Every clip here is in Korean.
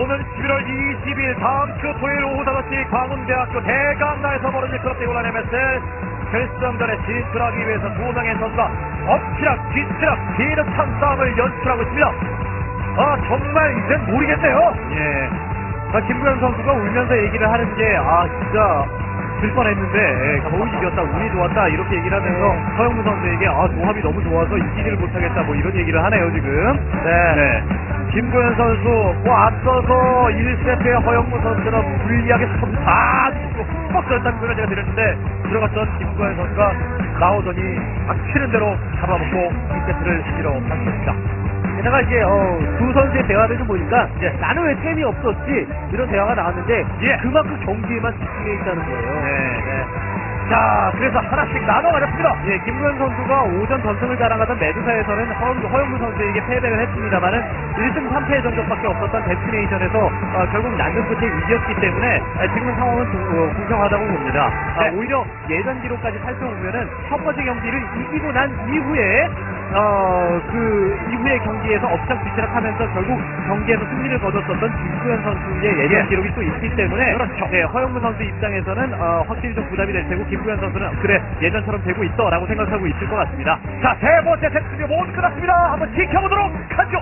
오늘 11월 20일 다음 주 토요일 오후 5시 광운대학교 대강나에서 벌어질 클럽대 올란 MSL 결승전에 진출하기 위해서 두 명의 선수가 엎치락 뒤치락 뒤늦한 싸움을 연출하고 있습니다. 아 정말 이젠 모르겠네요. 예. 아, 김구현 선수가 울면서 얘기를 하는 게, 아, 진짜, 질 뻔했는데, 예, 겨우 이겼다, 운이 좋았다, 이렇게 얘기를 하면서, 서영무 선수에게, 아, 조합이 너무 좋아서 이기지를 못하겠다, 뭐 이런 얘기를 하네요, 지금. 네. 네. 김구현 선수 뭐 앞서서 1세트에 허영무 선수처럼 불리하게 다 흠뻑 졌다는 표현을 제가 드렸는데 들어갔던 김구현 선수가 나오더니 박치는 대로 잡아먹고 2세트를 밀어봤습니다. 게다가 이제 어, 두 선수의 대화를 좀 보니까 나는 왜 템이 없었지 이런 대화가 나왔는데 예. 그만큼 경기에만 집중해 있다는 거예요. 네. 자, 그래서 하나씩 나눠 가졌습니다. 예, 김구현 선수가 오전 전승을 자랑하던 매드사에서는 허, 허영무 선수에게 패배를 했습니다만은 1승 3패 정도밖에 없었던 데스티네이션에서 어, 결국 난전 끝에 이겼기 때문에 아, 지금 상황은 좀, 어, 공평하다고 봅니다. 아, 네. 오히려 예전 기록까지 살펴보면은 첫 번째 경기를 이기고 난 이후에 어, 그 이후의 경기에서 엎치락 뒤치락 하면서 결국 경기에서 승리를 거뒀었던 김구현 선수의 예전 예. 기록이 또 있기 때문에 그렇죠. 네, 허영무 선수 입장에서는 어, 확실히 좀 부담이 될 테고 김구현 선수는 그래 예전처럼 되고 있어라고 생각하고 있을 것 같습니다. 자, 세 번째 세트 모두 끝났습니다. 한번 지켜보도록 하죠.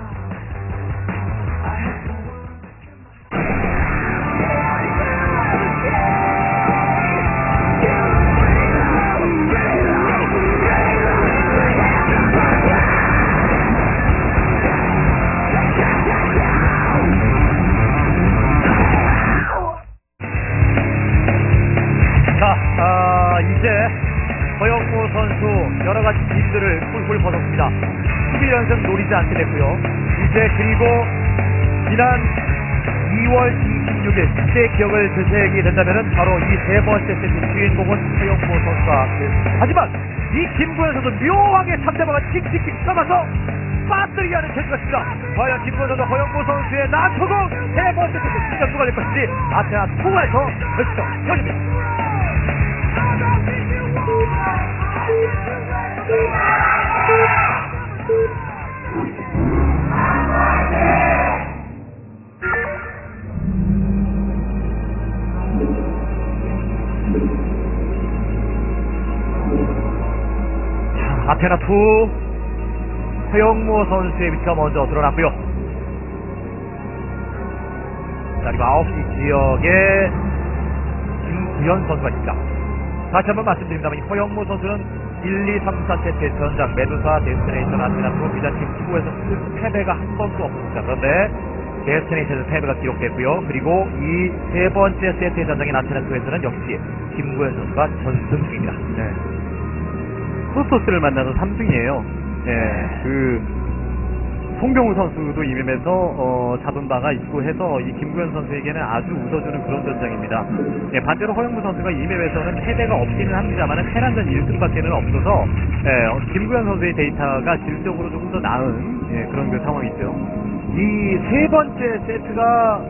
2월 26일 그때 기억을 되새기게 된다면 바로 이 세 번째 세트 주인공은 허영무 선수가 됐습니다. 하지만 이 김구현 선수 묘하게 상대방을 틱틱틱 써가서 빠뜨리게 하는 재주가 있습니다. 과연 김구현 선수 허영무 선수의 난투공 세 번째 세트 진짜 누가 될 것인지 아테나 투에서 펼쳐 펴집니다. 아테나 2 허영무 선수의 위치가 먼저 드러났고요. 자, 그리고 9시 지역에 김구현 선수가 있습니다. 다시 한번 말씀드립니다만 이 허영무 선수는 1, 2, 3, 4세트 전장 메두사 데스티네이션 아테나 프로 비자팀 축구에서 패배가 한 번도 없습니다. 그런데 데스티네이션에서 패배가 기록됐고요. 그리고 이 세 번째 세트의 전장인 아테나 2에서는 역시 김구현 선수가 전승 중입니다. 네. 프로토스를 만나서 3승이에요. 예, 그 송병우 선수도 이맵에서 어, 잡은 바가 있고 해서 이 김구현 선수에게는 아주 웃어주는 그런 전장입니다. 예, 반대로 허영무 선수가 이맵에서는 패배가 없기는 합니다만 테란전 1승밖에는 없어서 예, 어, 김구현 선수의 데이터가 질적으로 조금 더 나은 예, 그런 그 상황이죠. 이 세 번째 세트가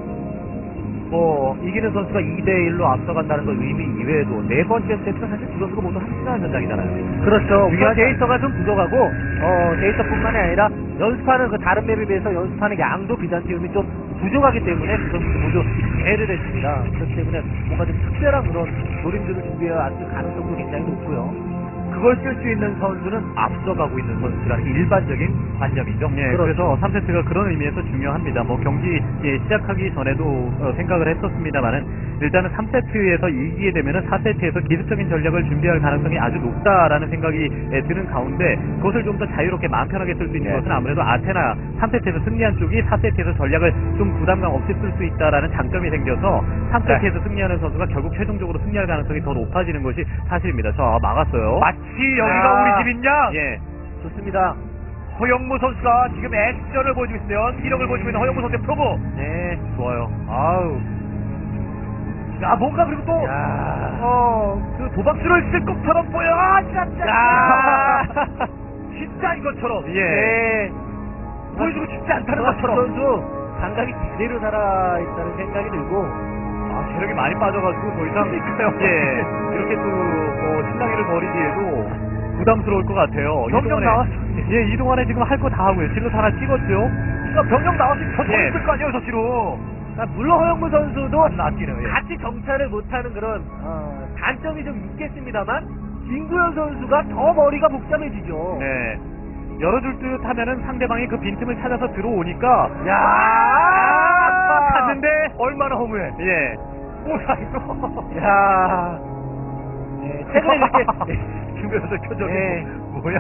뭐 이기는 선수가 2대1로 앞서간다는 것 의미 이외에도 네 번째 세트가 사실 두 선수가 모두 합승하는 전장이잖아요. 그렇죠. 우리가 데이터가 좀 부족하고 어, 데이터뿐만이 아니라 연습하는 그 다른 맵에 비해서 연습하는 양도 비잔티움이 좀 부족하기 때문에 두 선수도 모두 애를 했습니다. 그렇기 때문에 뭔가 좀 특별한 그런 노림들을 준비해 왔을 가능성도 굉장히 높고요. 그걸 쓸 수 있는 선수는 앞서가고 있는 선수라는 게 일반적인 관념이죠. 예, 그래서 3세트가 그런 의미에서 중요합니다. 뭐 경기 예, 시작하기 전에도 어, 생각을 했었습니다만은 일단은 3세트에서 이기게 되면은 4세트에서 기습적인 전략을 준비할 가능성이 아주 높다라는 생각이 예, 드는 가운데 그것을 좀 더 자유롭게 마음 편하게 쓸 수 있는 네. 것은 아무래도 아테나 3세트에서 승리한 쪽이 4세트에서 전략을 좀 부담감 없이 쓸 수 있다라는 장점이 생겨서 3세트에서 승리하는 선수가 결국 최종적으로 승리할 가능성이 더 높아지는 것이 사실입니다. 저 막았어요. 마치 여기가 아. 우리 집인 양 예. 좋습니다. 허영무 선수가 지금 액션을 보여주고 있어요. 연기력을 보여주고 있는 허영무 선수의 프로브. 네, 좋아요. 아우. 야 뭔가 그리고 또 야. 어, 그 도박수를 쓸 것처럼 보여. 아, 진짜. 야. 진짜 이것처럼. 예. 네. 보여주고 싶지 않다는 것처럼. 선수 감각이 그대로 살아있다는 생각이 들고 아, 체력이 많이 빠져가지고 더 이상. 예 이렇게 또 어, 신나기를 벌이기에도 부담스러울 것 같아요. 병력 이동안에- 나왔- 예, 이동안에 지금 할 거 다 하고요. 질러 하나 찍었죠. 그러니까 병력 나왔으면 저 예. 있을 거 아니에요, 저씨로. 그러니까 물론 허영무 선수도 낚이는, 예. 같이 정찰을 못하는 그런 어, 단점이 좀 있겠습니다만 김구현 선수가 더 머리가 복잡해지죠. 네. 열어줄 듯 하면은 상대방이 그 빈틈을 찾아서 들어오니까 야, 아, 갔는데 얼마나 허무해. 예. 뭐야 이거. 야, 네, 최근에 이렇게 김구현서 표정이 네. 뭐, 뭐야.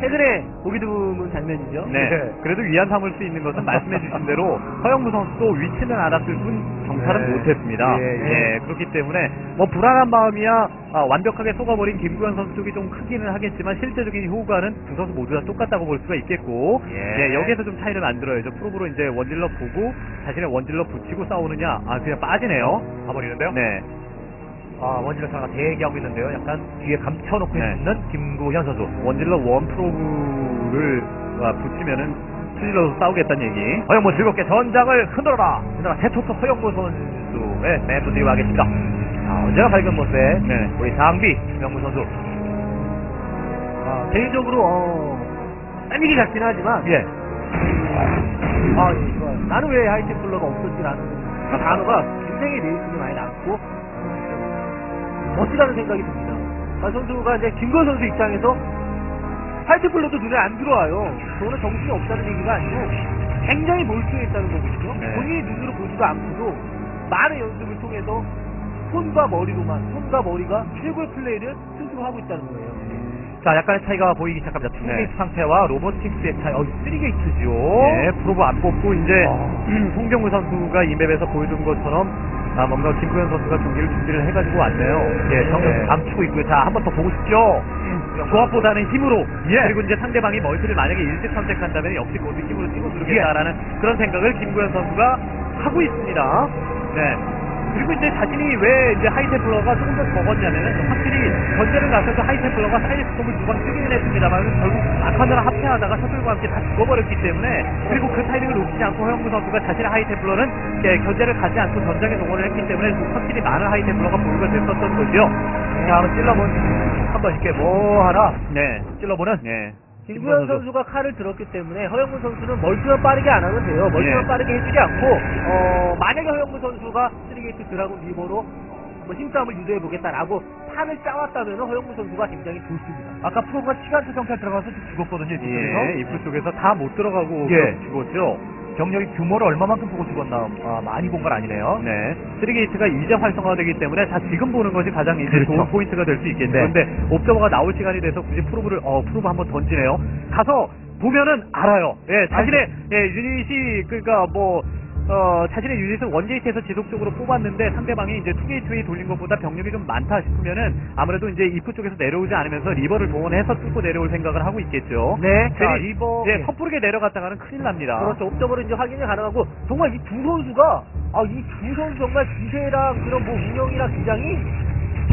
최근에 보기 드문 장면이죠. 네. 예. 그래도 위안 삼을 수 있는 것은 말씀해 주신 대로 허영무 선수도 위치는 알았을 뿐 정찰은 네. 못했습니다. 예, 예. 그렇기 때문에 뭐 불안한 마음이야 아, 완벽하게 속아버린 김구현 선수 쪽이 좀 크기는 하겠지만 실제적인 효과는 두 선수 모두 다 똑같다고 볼 수가 있겠고 예. 예, 여기에서 좀 차이를 만들어야죠. 프로브로 이제 원질러 보고 자신의 원질러 붙이고 싸우느냐 아 그냥 빠지네요. 가버리는데요? 네. 아, 원질러 차가 대기하고 있는데요. 약간 뒤에 감춰놓고 네. 있는 김구현 선수. 원질러 원 프로브를 아, 붙이면은 틀려서 싸우겠다는 얘기. 허영무 즐겁게 전장을 흔들어라. 흔들어라. 세토스 허영무 선수의 멤버들이 와 계십니다. 자, 언제나 밝은 모습에 네. 우리 장비 허영무 선수. 아, 개인적으로 어, 땀이기 같긴 하지만 예. 아, 예, 좋아요. 나는 왜 하이템플러가 없었지 라는 그 단어가 굉장히 내용이 많이 어, 멋지다는 생각이 듭니다. 아, 선수가 이제 김건 선수 입장에서 하이템플러도 눈에 안 들어와요. 저는 정신이 없다는 얘기가 아니고 굉장히 몰두해 있다는 거거든요. 네. 본인이 눈으로 보지도 않고도 많은 연습을 통해서 손과 머리로만, 손과 머리가 최고의 플레이를 스스로 하고 있다는 거예요. 자, 약간의 차이가 보이기 시작합니다. 투게이트 네. 상태와 로보틱스의 차이. 어, 3게이트죠. 네, 프로브 안 뽑고 이제 어. 송병우 선수가 이 맵에서 보여준 것처럼 아, 뭔가 김구현 선수가 경기를 준비를 해가지고 왔네요. 예, 정면 네. 감추고 있고요. 자, 한 번 더 보고 싶죠? 조합보다는 힘으로 예. 그리고 이제 상대방이 멀티를 만약에 일찍 선택한다면 역시 모두 힘으로 뛰고 누르겠다라는 예. 그런 생각을 김구현 선수가 하고 있습니다. 네. 그리고 이제 자신이 왜 이제 하이테플러가 조금 더 적었냐면은 확실히 전제를 나서서 하이테플러가 사이드스톰을 두방 쓰기는 했습니다만 결국 아카느라 합체하다가 셔틀과 함께 다 죽어버렸기 때문에 그리고 그 타이밍을 놓치지 않고 허영무 선수가 자신의 하이테플러는 예, 견제를 가지 않고 전장에 동원을 했기 때문에 확실히 많은 하이테플러가 보유가 됐었던 거죠. 자, 한번 찔러본, 한번 이렇게 뭐 하나 네. 찔러보는. 네. 김구현 선수가 칼을 들었기 때문에 허영무 선수는 멀티만 빠르게 안 하면 돼요. 멀티만 예. 빠르게 해주지 않고 어, 만약에 허영무 선수가 스리게이트 드라군 리버로 뭐 힘싸움을 유도해 보겠다라고 판을 짜왔다면 허영무 선수가 굉장히 좋습니다. 아까 프로가 시간차 정찰 들어가서 좀 죽었거든요, 이쪽에서. 예, 입구 쪽에서 다 못 들어가고 예. 죽었죠. 경력이 규모를 얼마만큼 보고 죽었나, 아, 많이 본 건 아니네요. 네. 3게이트가 이제 활성화되기 때문에 다 지금 보는 것이 가장 이제 그렇죠. 좋은 포인트가 될 수 있겠죠. 네. 근데 옵저버가 나올 시간이 돼서 굳이 프로브를, 어, 프로브 한번 던지네요. 가서 보면은 알아요. 예, 자신의, 예, 유닛이, 그니까 뭐, 어, 자신의 유닛을 원게이트에서 지속적으로 뽑았는데 상대방이 이제 투게이트에 돌린 것보다 병력이 좀 많다 싶으면은 아무래도 이제 입구 쪽에서 내려오지 않으면서 리버를 동원해서 뚫고 내려올 생각을 하고 있겠죠. 네. 자, 리버. 예, 섣부르게 내려갔다가는 큰일 납니다. 그렇죠. 옵저버로 이제 확인이 가능하고 정말 이 두 선수가 아, 이 두 선수 정말 기세랑 그런 뭐 운영이랑 기장이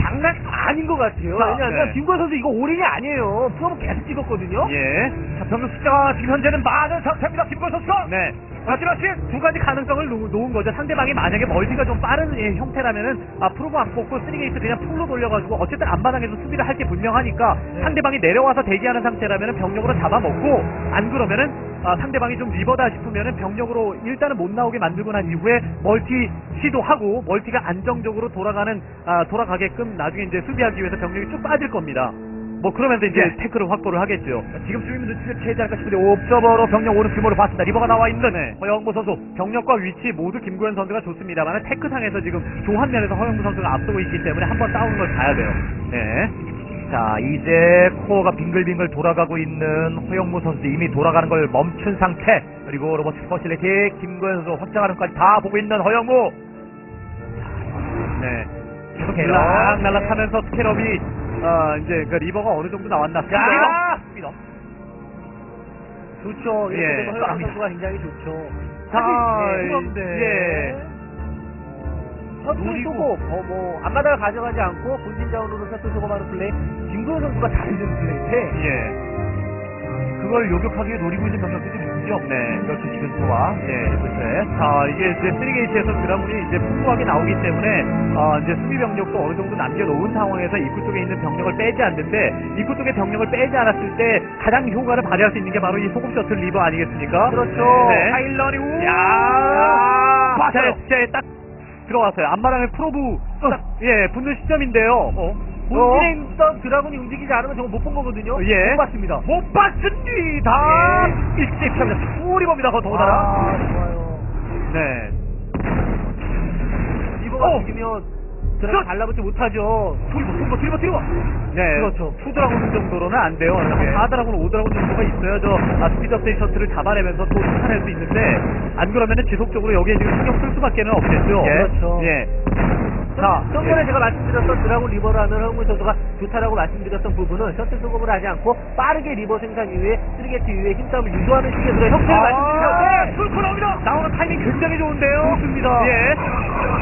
장난 아닌 것 같아요. 자, 왜냐하면 네. 김구현 선수 이거 올인이 아니에요. 프로모 계속 찍었거든요. 예. 자, 병력 숫자가 지금 현재는 많은 상태입니다, 김건 선수가. 네. 하지라시 두 가지 가능성을 놓, 놓은 거죠. 상대방이 만약에 멀티가 좀 빠른 예, 형태라면은 아, 프로브 안 뽑고 쓰리게이트 그냥 풀로 돌려가지고 어쨌든 안바닥에서 수비를 할 게 분명하니까 네. 상대방이 내려와서 대기하는 상태라면은 병력으로 잡아먹고 안 그러면은 아, 상대방이 좀 리버다 싶으면은 병력으로 일단은 못 나오게 만들고 난 이후에 멀티 시도하고 멀티가 안정적으로 돌아가는 아, 돌아가게끔 나중에 이제 수비하기 위해서 병력이 쭉 빠질 겁니다. 뭐 그러면서 이제 예. 태클을 확보를 하겠죠. 지금 채지 않을까 싶은데 옵저버로 병력 오는 규모를 봤습니다. 리버가 나와 있는 네. 허영무 선수. 병력과 위치 모두 김구현 선수가 좋습니다만 테크상에서 지금 조한 면에서 허영무 선수가 앞서고 있기 때문에 한번 싸우는 걸 봐야 돼요. 네. 자, 이제 코어가 빙글빙글 돌아가고 있는 허영무 선수 이미 돌아가는 걸 멈춘 상태. 그리고 로버트 스퍼실리티 김구현 선수 확장하는 것까지 다 보고 있는 허영무. 네. 계속해요. 락 날아타면서 스캐럽이 어, 이제 그 리버가 어느 정도 나왔나. 자, 좋죠. 예. 되면 허영 아, 선수가 굉장히 좋죠. 자, 사실, 네, 그런데. 예. 셔틀. 쏘고 어, 뭐 앞마당을 가져가지 않고 본진 자원으로 셔틀 쏘고 하는 플레이 김구현 선수가 잘해주는 플레이인데 예. 그걸 요격하기 위해 노리고 있는 병력들이 좀 있죠. 네. 이렇게 지금도와 예. 네. 자, 이게 이제 3게이트에서 드라군이 이제 풍부하게 나오기 때문에, 어, 이제 수비 병력도 어느 정도 남겨놓은 상황에서 입구 쪽에 있는 병력을 빼지 않는데, 입구 쪽에 병력을 빼지 않았을 때 가장 효과를 발휘할 수 있는 게 바로 이 소금 셔틀 리버 아니겠습니까? 그렇죠. 네. 파일런이 우. 야, 봤어요. 제, 제 딱 들어왔어요. 앞마당에 프로브 딱, 예, 붙는 시점인데요. 어? 본진에 있던 드라군이 움직이지 않으면 저거 못 본 거거든요. 예. 못 봤습니다. 못 봤습니다. 예. 일찍 합니다. 투리버입니다. 더더군다나. 아, 좋아요. 네. 리버가 어. 죽이면 드라군 달라붙지 못하죠. 투리버, 투리버, 투리버, 투리버. 네. 그렇죠. 투드라군 정도로는 안 돼요. 예. 4드라군, 5드라군 정도가 있어야죠. 아, 스피드업데이 셔틀을 잡아내면서 또 쫓아낼 수 있는데, 안 그러면은 지속적으로 여기에 지금 신경 쓸 수밖에 는 없겠죠. 예. 그렇죠. 예. 자, 자, 저번에 예. 제가 말씀드렸던 드라군 리버라는 허웅 선수가 좋다라고 말씀드렸던 부분은 셔틀 수급을 하지 않고 빠르게 리버 생산 이후에 3게트 이후에 힘싸움을 유도하는 식으로 형태를 아, 말씀드렸는데 뚫고 나옵니다. 나오는 타이밍 굉장히 좋은데요. 좋습니다. 예.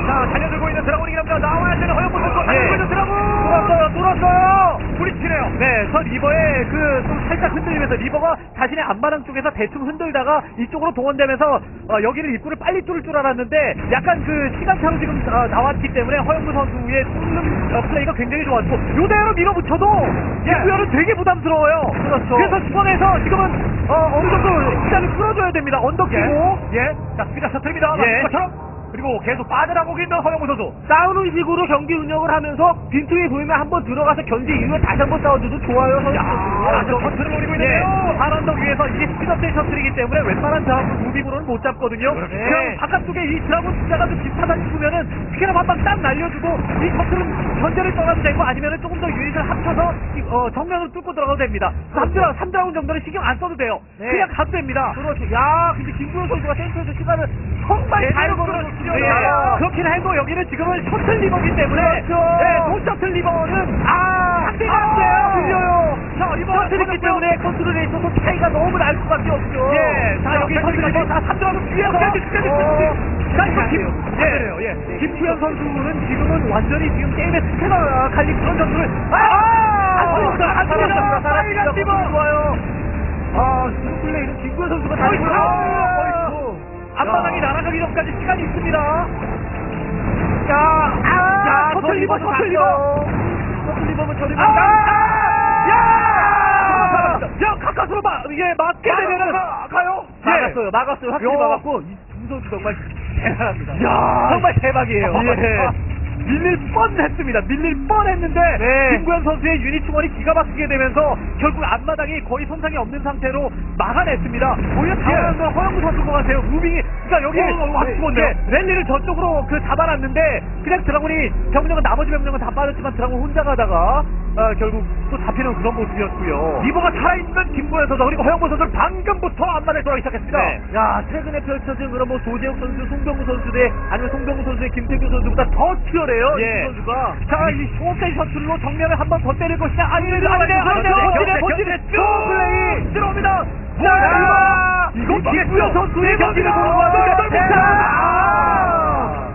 자, 달려들고 있는 드라곤이긴 합니다. 나와야 되는 허영무 선수. 달려들고 예. 있는 드라곤. 뚫었어요, 뚫었어요. 부딪히네요. 네, 저 리버의 그좀 살짝 흔들리면서 리버가 자신의 앞마당 쪽에서 대충 흔들다가 이쪽으로 동원되면서 어, 여기를 입구를 빨리 뚫을 줄 알았는데 약간 그 시간차로 지금 어, 나왔기 때문에 허영무 선수의 뚫는 어, 플레이가 굉장히 좋았고 요대로 밀어붙여도 예. 입구열은 되게 부담스러워요. 그렇죠. 그래서 중앙에서 지금은 어, 어느 정도 시간을 끌어줘야 됩니다. 언덕 끼고 예. 예. 자, 스피드 셔틀입니다. 예. 그리고 계속 빠져나오고 있는 허영무 선수. 싸우는 식으로 경기 운영을 하면서 빈틈이 보이면 한번 들어가서 견제 이후에 다시 한번 싸워줘도 좋아요. 야. 저 셔틀을 노리고 있는데요. 예, 반언덕 위에서 이게 스피드업된 셔틀이기 때문에 웬만한 드라군 무빙으로는 못 잡거든요. 그렇죠. 그냥 바깥쪽에 이 드라군 숫자가 좀 비슷하다 싶으면은 피해를 한방 딱 날려주고 이 셔틀은 견제를 떠나도 되고 아니면은 조금 더 유닛을 합쳐서 이, 어, 정면으로 뚫고 들어가도 됩니다. 3드라, 3드라군 정도는 신경 안 써도 돼요. 네. 그냥 가도 됩니다. 그렇죠. 야, 근데 김구현 선수가 센터에서 시간을 정말 잘 제대로 걸어줬 죠. 예, 그렇긴 해도 여기는 지금은 셔틀 리버기 때문에 그렇죠. 네, 도 셔틀 리버는 아, 상대가 안 돼요. 들려요. 자, 리버 셔틀이기 때문에 컨트롤에 있어서 차이가 너무 날 수밖에 없죠. 예, 자, 여기 셔틀 선수가 다 3점을 뒤에서 끝까지, 끝까지. 자, 이거 안 김. 예. 예. 김투현 선수는 지금은 완전히 지금 게임의 스페가 갈린 그런 점수를 아! 안 죽었어, 안 죽었어. 빨간 리버. 좋아요. 아, 플레이는 김구현 선수가 다 어이쿠. 앞바닥이 날아가기 전까지 시간이 있습니다. 자, 아, 자, 셔틀 리버, 셔틀 리버. 셔틀 리버면 저리 아! 야! 야! 야, 가까스로 막, 이게 맞게 되면은. 가요? 막았어요, 막았어요. 확실히 요. 막았고, 이두 선수 정말 대단합니다. 야, 정말 대박이에요. 예. 밀릴 뻔했습니다. 밀릴 뻔했는데 네. 김구현 선수의 유닛 충원이 기가 막히게 되면서 결국 앞마당이 거의 손상이 없는 상태로 막아냈습니다. 오히려 당황한 건 허영무 선수인 것 같아요. 무빙이 그러니까 여기 어, 어. 예, 랠리를 저쪽으로 그 잡아놨는데 그냥 드라군이 병력은 나머지 병력은 다 빠졌지만 드라군 혼자 가다가 아, 결국 또 잡히는 그런 모습이었고요. 리버가 살아있는 김구현 선수 그리고 허영무 선수는 방금부터 앞만에 돌아가기 시작했습니다. 네. 야, 최근에 펼쳐진 그런 뭐 조재욱 선수, 송병우 선수 대 아니면 송병우 선수의 김태규 선수보다 더 치열해요. 예. 이 선수가. 자, 이 쇼세 셔틀로 정면을 한 번 더 때릴 것이냐? 아니면 아니면 아니면 본진에 본진에 쭉 플레이 들어옵니다. 자, 이거 이거 뒤에 김구현 선수의 경기를 보는. 아! 거.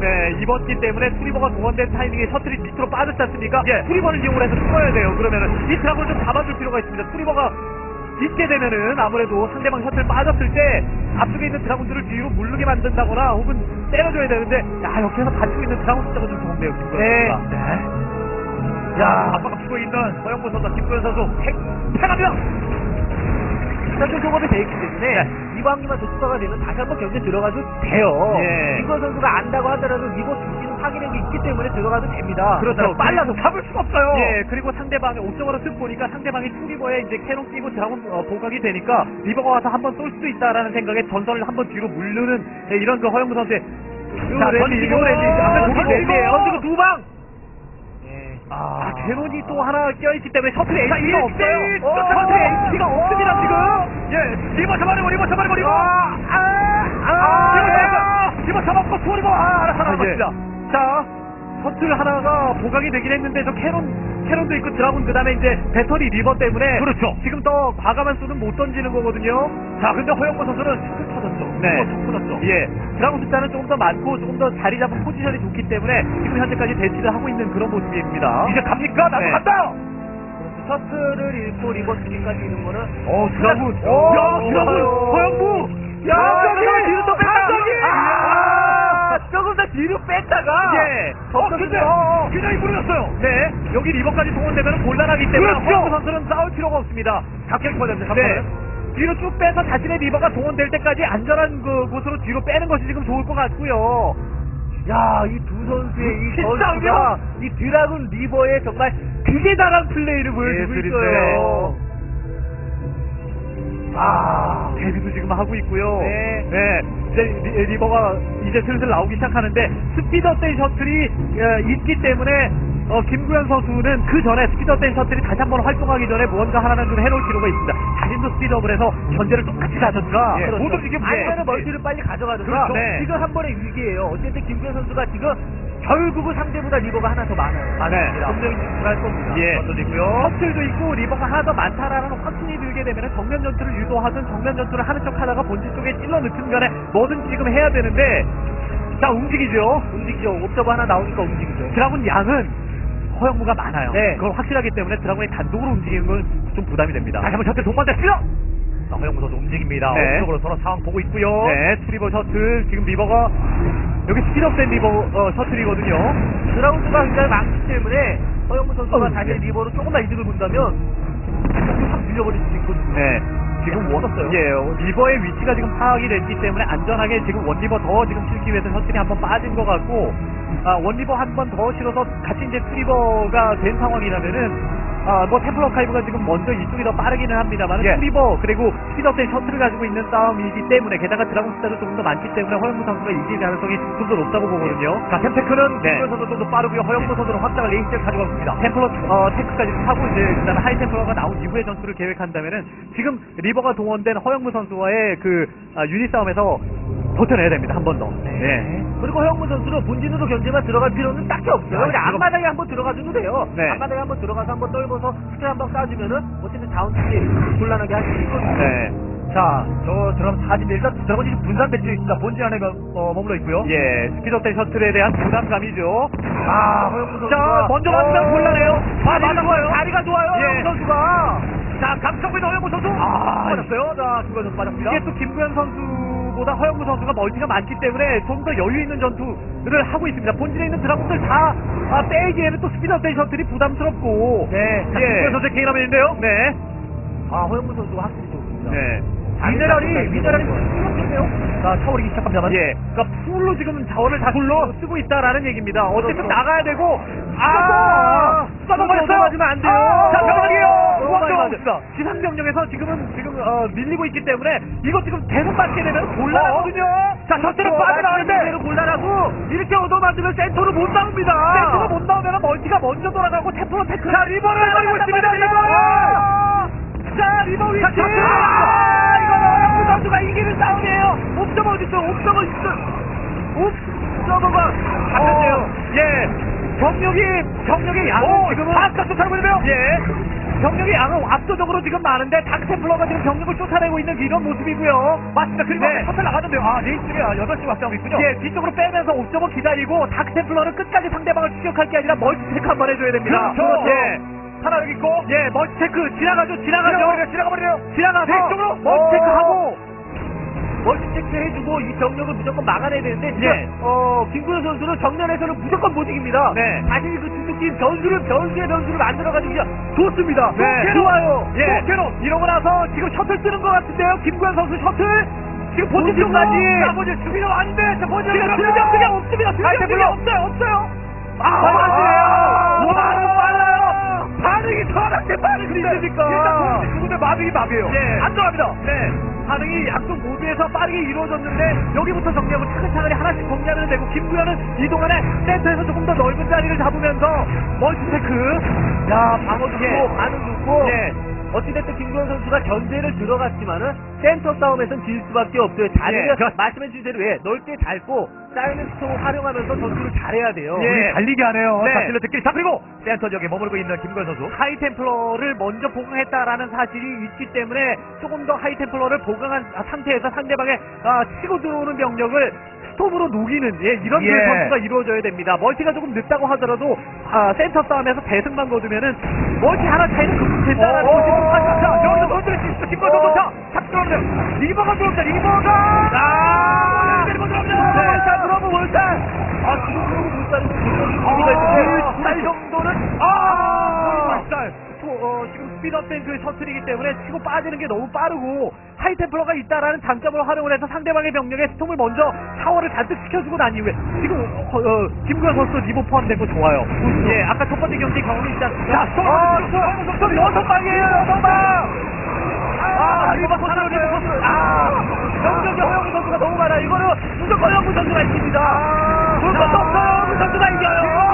네, 이번 기 때문에 투리버가 동원된 타이밍에 셔틀이 밑으로 빠졌지 않습니까? 예. 투리버를 이용해서 숨어야 돼요. 그러면은 이 트라블을 좀 잡아줄 필요가 있습니다. 투리버가 있게 되면은 아무래도 상대방 셔틀 빠졌을 때 앞쪽에 있는 드라군들을 뒤로 물르게 만든다거나 혹은 때려줘야 되는데 야 옆에서 받치고 있는 드라군 숫자가 좀 적은데요. 김구현 네. 선수가. 네. 야, 아빠가 피고 있는 허영무 선수, 김구현 선수 팽, 팽합니다. 셔틀 소급이 돼 있기 때문에 네. 이거 한 기만 조수가가 되면 다시 한번 경기에 들어가도 돼요. 예. 김구현 선수가 안다고 하더라도 리버 중기는 파괴력이 있기 때문에 들어가도 됩니다. 그렇죠. 빨라서 잡을 수가 없어요. 예, 그리고 상대방의 옥정으로 쓱 보니까 상대방이 투리버에 이제 캐논 끼고 드라곤 어, 보각이 되니까 리버가 와서 한번 쏠 수도 있다라는 생각에 전선을 한번 뒤로 물르는 예, 이런 그 허영무 선수의 자, 던지고 랠리. 앞에 보기 랠리예요. 던지고 두 방. 아, 캐논이 또 하나 껴있기 때문에 셔틀에 자, HP가 이 없어요. 시- 어, 셔틀에 HP가 없습니다, 지금. 예, 리버 잡아내고, 리버 잡아내고, 리버. 아, 아, 리버 잡았고, 리버 잡았고, 두 리버. 아, 알아서 아, 나왔습니다. 예. 자, 셔틀 하나가 보강이 되긴 했는데 저 캐논 캐논도 있고 드라군 그다음에 이제 배터리 리버 때문에 그렇죠. 지금 더 과감한 수는 못 던지는 거거든요. 자, 근데 허영무 선수는 툭 터졌죠. 네. 툭 터졌죠. 예, 드라군 숫자는 조금 더 많고 조금 더 자리 잡은 포지션이 좋기 때문에 지금 현재까지 대치를 하고 있는 그런 모습입니다. 이제 갑니까? 나도 네. 간다! 셔틀을 잃고 리버 중기까지 있는 거는 어, 드라군. 오, 야, 드라군. 허영무. 야, 감독이! 저기 뒤로 또 뺐다. 뒤로 뺐다가. 예. 어, 근데, 어. 균형이 무너졌어요. 네, 여기 리버까지 동원되면 곤란하기 때문에 그렇죠. 허영무 선수는 싸울 필요가 없습니다. 각격 퍼졌는데, 네. 뒤로 쭉 빼서 자신의 리버가 동원될 때까지 안전한 그 곳으로 뒤로 빼는 것이 지금 좋을 것 같고요. 야, 이 두 선수의 이 전투가 이 드라군 리버의 정말 극에 달한 플레이를 보여주고 예술인데요. 있어요. 아, 데뷔도 지금 하고 있고요. 네. 이제 리- 리버가 이제 슬슬 나오기 시작하는데 스피더 된 셔틀이 어, 있기 때문에 어, 김구현 선수는 그 전에 스피더 된 셔틀이 다시 한번 활동하기 전에 무언가 하나는 좀 해놓을 필요가 있습니다. 자신도 스피드업을 해서 전제를 똑같이 가든가 예, 모두 지금 아니면 예. 멀티를 빨리 가져가든가 그렇죠. 네. 지금 한 번의 위기예요. 어쨌든 김구현 선수가 지금 결국은 상대보다 리버가 하나 더 많아요. 맞습니다. 분명히 집중할 겁니다. 예. 던져지고요. 셔틀도 있고 리버가 하나 더 많다라는 확신이 들게 되면 정면 전투를 유도하든 정면 전투를 하는 척 하다가 본진 쪽에 찔러 넣든 간에 뭐든 지금 해야 되는데 자 움직이죠. 움직이죠. 옵저버 하나 나오니까 움직이죠. 드라군 양은 허용무가 많아요. 네. 그걸 확실하기 때문에 드라군이 단독으로 움직이는 건 좀 부담이 됩니다. 다시 한번 셔틀 동반됐고요. 자, 허영무 선수 움직입니다. 네. 오쪽으로 서로 상황 보고 있고요. 네, 트리버 셔틀 지금 리버가 여기 스피드업된 리버 어, 셔틀이거든요. 드라운드가 굉장히 많기 때문에 허영무 선수가 어, 다시 네. 리버로 조금만 이득을 본다면 확 밀려버릴 수 있거든요. 네. 지금 원, 없었어요. 예, 어, 리버의 위치가 지금 파악이 됐기 때문에 안전하게 지금 원리버 더 지금 실기 위해서 셔틀이 한번 빠진 것 같고, 아, 원리버 한 번 더 실어서 같이 이제 트리버가 된 상황이라면은, 아, 뭐 템플러 카이브가 지금 먼저 이쪽이 더 빠르기는 합니다만, 예. 트리버 그리고 스피드업된 셔틀을 가지고 있는 싸움이기 때문에, 게다가 드라곤 숫자도 조금 더 많기 때문에 허영무 선수가 이길 가능성이 좀 더 높다고 보거든요. 자, 템테크는 네. 김구현 선수 좀더 빠르고요. 허영무 선수는 확장을 레이스를 가져가고 있습니다. 템플러 어, 탱크까지 하고 이제 그다음에 하이 템플러가 나온 이후의 전투를 계획한다면은 지금 리버가 동원된 허영무 선수와의 그 아, 유닛 싸움에서 버텨내야 됩니다 한 번 더. 네. 그리고 허영무 선수는 본진으로 견제만 들어갈 필요는 딱히 없어요. 아, 그냥 앞마당에 한번 들어가줘도 돼요. 네. 앞마당에 한번 들어가서 한번 떨궈서 스킬 한번 까주면은 어쨌든 다운쪽에 곤란하게 할 수 있거든요. 네. 자, 저 드럼 사진 일단 드럼이 지금 분산 배치되어 있습니다. 본진 안에 어, 머물러 있고요. 예. 스피드업 셔틀에 대한 부담감이죠. 아, 허영무 선수가 자, 먼저 맞으면 곤란해요. 아, 맞아 좋아요. 자리가 좋아요. 예. 허영무 선수가. 자, 감성빈 허영무 선수. 아, 빠졌어요. 자, 김구현 선수 빠졌습니다. 이게 또 김구현 선수 보다 허영무 선수가 멀티가 많기 때문에 좀 더 여유 있는 전투를 하고 있습니다. 본진에 있는 드라군들 다 아, 빼기에는 또 스피드업 셔틀이 부담스럽고. 네. 자, 예. 선수의 개인화면인데요. 네. 아, 허영무 선수가 확실히 좋습니다. 네. 미네랄이 미네랄이 풀렸네요. 자, 차오르기 시작합니다만. 예. 그러니까 풀로 지금 자원을 다 풀로 쓰고 있다라는 얘기입니다. 어쨌든 그렇죠. 나가야 되고 아, 써먹었어요. 맞으면 안 돼요. 자, 병력이요. 너무 많이 우왕 좌왕 맞았다. 지상 병력에서 지금은 지금 어, 밀리고 있기 때문에 이거 지금 계속 맞게 되면 곤란하거든요. 자, 저쪽으로 그렇죠. 빠져나오는데 대로 곤란하고 이렇게 얻어맞으면 센터로 못 나옵니다. 센터가 못 나오면 멀티가 먼저 돌아가고 테프로 테크. 자, 리버를 노리고 있습니다. 리버. 자, 리버 위치. 자, 자, 아, 이거 선수가 이기는 싸움이에요. 옵저버 어디 있어? 옵저버 있어. 옵저버가 잡혔네요. 어, 예. 병력의 양은 오, 지금은 아까 있네요. 예. 병력의 양은 압도적으로 지금 많은데 닥테플러가 지금 병력을 쫓아내고 있는 이런 모습이고요. 맞습니다. 그리고 네. 셔틀 나가는데요. 아, 레이스가 8시 확장하고 있군요. 예, 뒤쪽으로 빼면서 옵저버 기다리고 닥테플러는 끝까지 상대방을 추격할 게 아니라 멀티체크 한 번 해줘야 됩니다. 그렇죠. 예. 하나 여기 있고. 예, 멀티체크 지나가죠. 지나가죠. 지나가버려요. 지나가서 네, 이쪽으로. 멀티체크하고 멀티 체크 해주고 이 병력을 무조건 막아내야 되는데 지금 예. 어 김구현 선수는 정면에서는 무조건 못 이깁니다. 네. 자신이 그 주특기인 변수를 변수의 변수를 만들어가지고 그냥 좋습니다. 네. 좋아요. 예. 좋게로 이러고 나서 지금 셔틀 뜨는 것 같은데요. 김구현 선수 셔틀. 지금 본진 쪽까지. 자, 본진 수비로 안 돼. 자, 본진 지금 수비로 수비가 수비가 없습니다. 수비가 아이템 수비가 별로 없어요. 없어요. 아, 아, 빨라지네요. 반응 빨라요. 반응이 저한테 반응이 있으니까. 일단 누군데 마비이 마비예요. 예. 안 들어갑니다. 네. 반응이 양쪽 모두에서 빠르게 이루어졌는데 여기부터 정리하고 차근차근히 하나씩 정리하면 되고 김구현은 이 동안에 센터에서 조금 더 넓은 자리를 잡으면서 멀티테크. 야, 방어 좋고, 예. 반응 좋고. 예. 어찌됐든 김구현 선수가 견제를 들어갔지만은 센터 싸움에선 질 수밖에 없어요. 자리를 예, 그- 말씀해주신 대로 예, 넓게 얇고 사이렌 스톰을 활용하면서 전투를 잘해야 돼요. 예. 달리게 하네요. 네. 자, 딜러들끼리 자 그리고 센터 지역에 머물고 있는 김구현 선수. 하이템플러를 먼저 보강했다라는 사실이 있기 때문에 조금 더 하이템플러를 보강한 상태에서 상대방의 아, 치고 들어오는 병력을 스톰으로 녹이는 예, 이런 예. 그 전투가 이루어져야 됩니다. 멀티가 조금 늦다고 하더라도 아, 센터 싸움에서 대승만 거두면은 멀티 하나 차이는 극복된다라는 어, 것이 어, 여기서. 김건 어. 선수 자, 탁 들어오면 리버가 들어옵니다. 리버가 아, 리버 들어옵니다. 네. 자, 그러면 월달. 아, 지금 월달은 의미가 있는데, 쌀 정도는, 아, 쌀. 또, 어, 지금 스피드업 된 그 셔틀이기 때문에 치고 빠지는 게 너무 빠르고 하이템플러가 있다라는 장점을 활용을 해서 상대방의 병력에 스톰을 먼저 샤워를 잔뜩 시켜주고 난 이후에 지금 어, 어, 김구현 선수 리보 포함된 거 좋아요. 예, 아까 첫 번째 경기 경험이 있지 않습니까? 자, 스톰, 아, 스톰, 스톰, 여섯 방이에요, 여섯 방! 아, 리버 하나 리버 선수. 아, 영적이 허영무 선수가 너무 많아. 이거는 무조건 허영무 선수가 이깁니다. 볼 것도 없어요. 허영무 선수가 이겨요.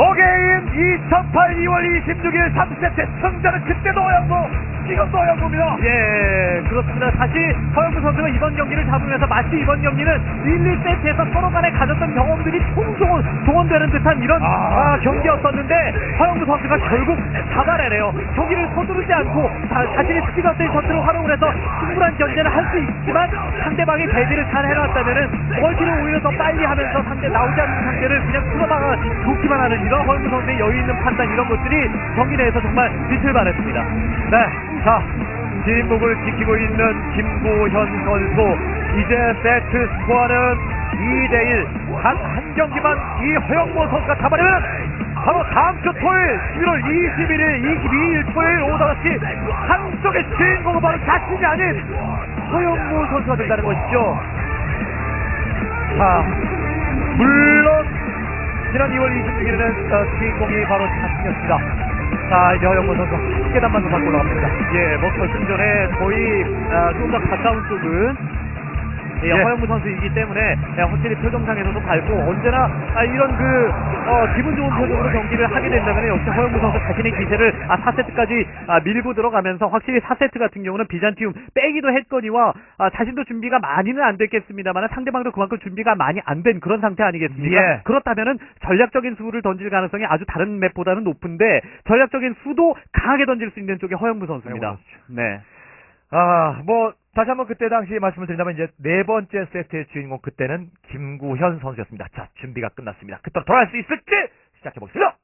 5게임 2008 2월 26일 3세트 승자는 그때도 어양고 지금도 어영고입니다. 예, 그렇습니다. 다시 허영무 선수가 이번 경기를 잡으면서 마치 이번 경기는 1, 2세트에서 서로 간에 가졌던 경험들이 총종원, 동원되는 듯한 이런 아. 아, 경기였었는데 허영무 선수가 결국 잡아내네요. 경기를 서두르지 않고 자, 자신의 스피드업된 셔틀을 활용을 해서 충분한 견제를 할 수 있지만 상대방이 배제를 잘 해놨다면은 멀티를 오히려 더 빨리 하면서 상대 나오지 않는 상대를 그냥 풀어막아 놓기만 하는 이런 허영무 선수의 여유 있는 판단 이런 것들이 경기 내에서 정말 빛을 발했습니다. 네, 자 뒷목을 지키고 있는 김고현 선수. 이제 세트 스코어는 2대1 단 한 경기만 이 허영모 선수가 잡아내면 바로 다음 주 토요일 11월 21일 22일 토요일 5시 한쪽의 주인공은 바로 자신이 아닌 허영모 선수가 된다는 것이죠. 자 물론 지난 2월 26일에는 어, 주인공이 바로 자신이었습니다 자 이제 허영모 선수 한 계단만 더 밟고 올라갑니다. 예, 뭐 결승전에 거의 아, 좀더 가까운 쪽은 예, 예. 허영무 선수이기 때문에 예, 확실히 표정상에서도 밝고 언제나 아, 이런 그 어, 기분 좋은 표정으로 경기를 하게 된다면 역시 허영무 선수 자신의 기세를 아, 4세트까지 아, 밀고 들어가면서 확실히 4세트 같은 경우는 비잔티움 빼기도 했거니와 아, 자신도 준비가 많이는 안 됐겠습니다만 상대방도 그만큼 준비가 많이 안 된 그런 상태 아니겠습니까? 예. 그렇다면은 전략적인 수를 던질 가능성이 아주 다른 맵보다는 높은데 전략적인 수도 강하게 던질 수 있는 쪽이 허영무 선수입니다. 허영무 네. 아, 뭐, 다시 한번 그때 당시 말씀을 드린다면 이제 네 번째 세트의 주인공 그때는 김구현 선수였습니다. 자, 준비가 끝났습니다. 그때로 돌아갈 수 있을지 시작해 보겠습니다.